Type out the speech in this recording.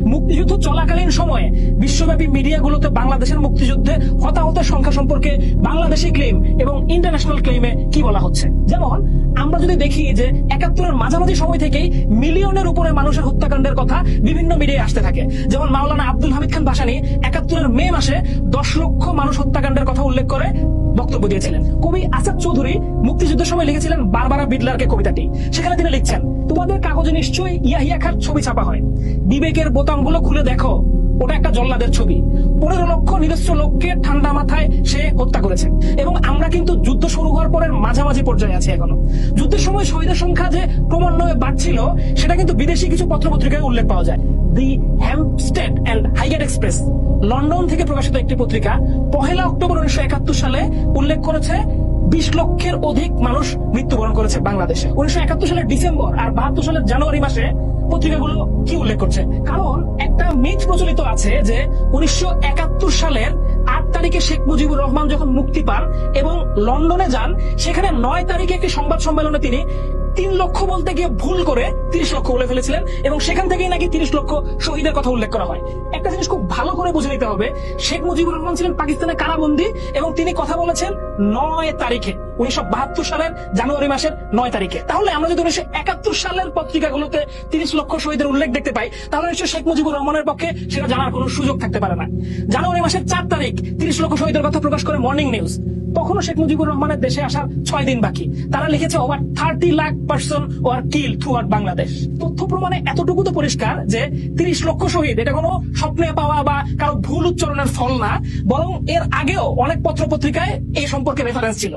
মুক্তিযুদ্ধ চলাকালীন সময়ে বিশ্বব্যাপী মিডিয়াগুলোতে বাংলাদেশের মুক্তিযুদ্ধে হতাহতের সংখ্যা সম্পর্কে বাংলাদেশি ক্লেম এবং ইন্টারন্যাশনাল ক্লেমে কি বলা হচ্ছে? যেমন, আমরা যদি দেখি যে একাত্তরের মাঝামাঝি সময় থেকেই মিলিয়নের উপরে মানুষের হত্যাকাণ্ডের কথা বিভিন্ন মিডিয়ায় আসতে থাকে। যেমন মাওলানা আব্দুল হামিদ খান ভাসানী একাত্তরের মে মাসে দশ লক্ষ মানুষ হত্যাকাণ্ডের কথা উল্লেখ করে বক্তব্য দিয়েছিলেন। কবি আসাদ চৌধুরী মুক্তিযুদ্ধের সময় লিখেছিলেন বারবারা বিডলারকে কবিতাটি। সেখানে তিনি লিখছেন, তোমাদের কাগজে নিশ্চয়ই ইয়াহিয়া খার ছবি ছাপা হয়। বিবেকের বোতামগুলো খুলে দেখো, ওটা একটা জল্লাদের ছবি। পনেরো লক্ষ নিরস্ত্র লোককে ঠান্ডা মাথায় সে হত্যা করেছে। এবং আমরা কিন্তু যুদ্ধ শুরু হওয়ার পরের মাঝামাঝি পর্যায়ে আছি এখনও। যুদ্ধের সময় শহীদের সংখ্যা যে ক্রমান্বয়ে বাড়ছিল, সেটা কিন্তু বিদেশি কিছু পত্রপত্রিকায় উল্লেখ পাওয়া যায়। দি হাইগেট এক্সপ্রেস লন্ডন থেকে প্রকাশিত একটি পত্রিকা পহেলা অক্টোবর উনিশশো একাত্তর সালে উল্লেখ করেছে, বিশ লক্ষের অধিক মানুষ মৃত্যুবরণ করেছে বাংলাদেশে। উনিশশো একাত্তর সালের ডিসেম্বর আর বাহাত্তর সালের জানুয়ারি মাসে পত্রিকাগুলো কি উল্লেখ করছে? কারণ একটা মিথ প্রচলিত আছে যে উনিশশো একাত্তর সালের আট তারিখে শেখ মুজিবুর রহমান যখন মুক্তি পান এবং লন্ডনে যান, সেখানে নয় তারিখে একটি সংবাদ সম্মেলনে তিনি তিন লক্ষ বলতে গিয়ে ভুল করে তিরিশ লক্ষ বলে ফেলেছিলেন এবং সেখান থেকেই নাকি তিরিশ লক্ষ শহীদের কথা উল্লেখ করা হয়। একটা জিনিস খুব ভালো করে বুঝে নিতে হবে, শেখ মুজিবুর রহমান ছিলেন পাকিস্তানের কারাবন্দী এবং তিনি কথা বলেছেন নয় তারিখে, উনিশশো বাহাত্তর সালের জানুয়ারি মাসের নয় তারিখে। তাহলে আমরা যদি উনিশশো একাত্তর সালের পত্রিকাগুলোতে তিরিশ লক্ষ শহীদের উল্লেখ দেখতে পাই, তাহলে নিশ্চয় শেখ মুজিবুর রহমানের পক্ষে সেটা জানার কোনো সুযোগ থাকতে পারে না। জানুয়ারি মাসের চার তারিখ, তিরিশ লক্ষ শহীদের কথা প্রকাশ করে মর্নিং নিউজ তখনও শেখ মুজিবুর রহমানের দেশে আসার ছয় দিন বাকি। তারা লিখেছে over thirty lakh person were kill through Bangladesh তথ্য প্রমাণে এতটুকু তো পরিষ্কার যে তিরিশ লক্ষ শহীদ, এটা কোনো স্বপ্নে পাওয়া বা কারও ভুল উচ্চারণের ফল না, বরং এর আগেও অনেক পত্র পত্রিকায় এই সম্পর্কে রেফারেন্স ছিল।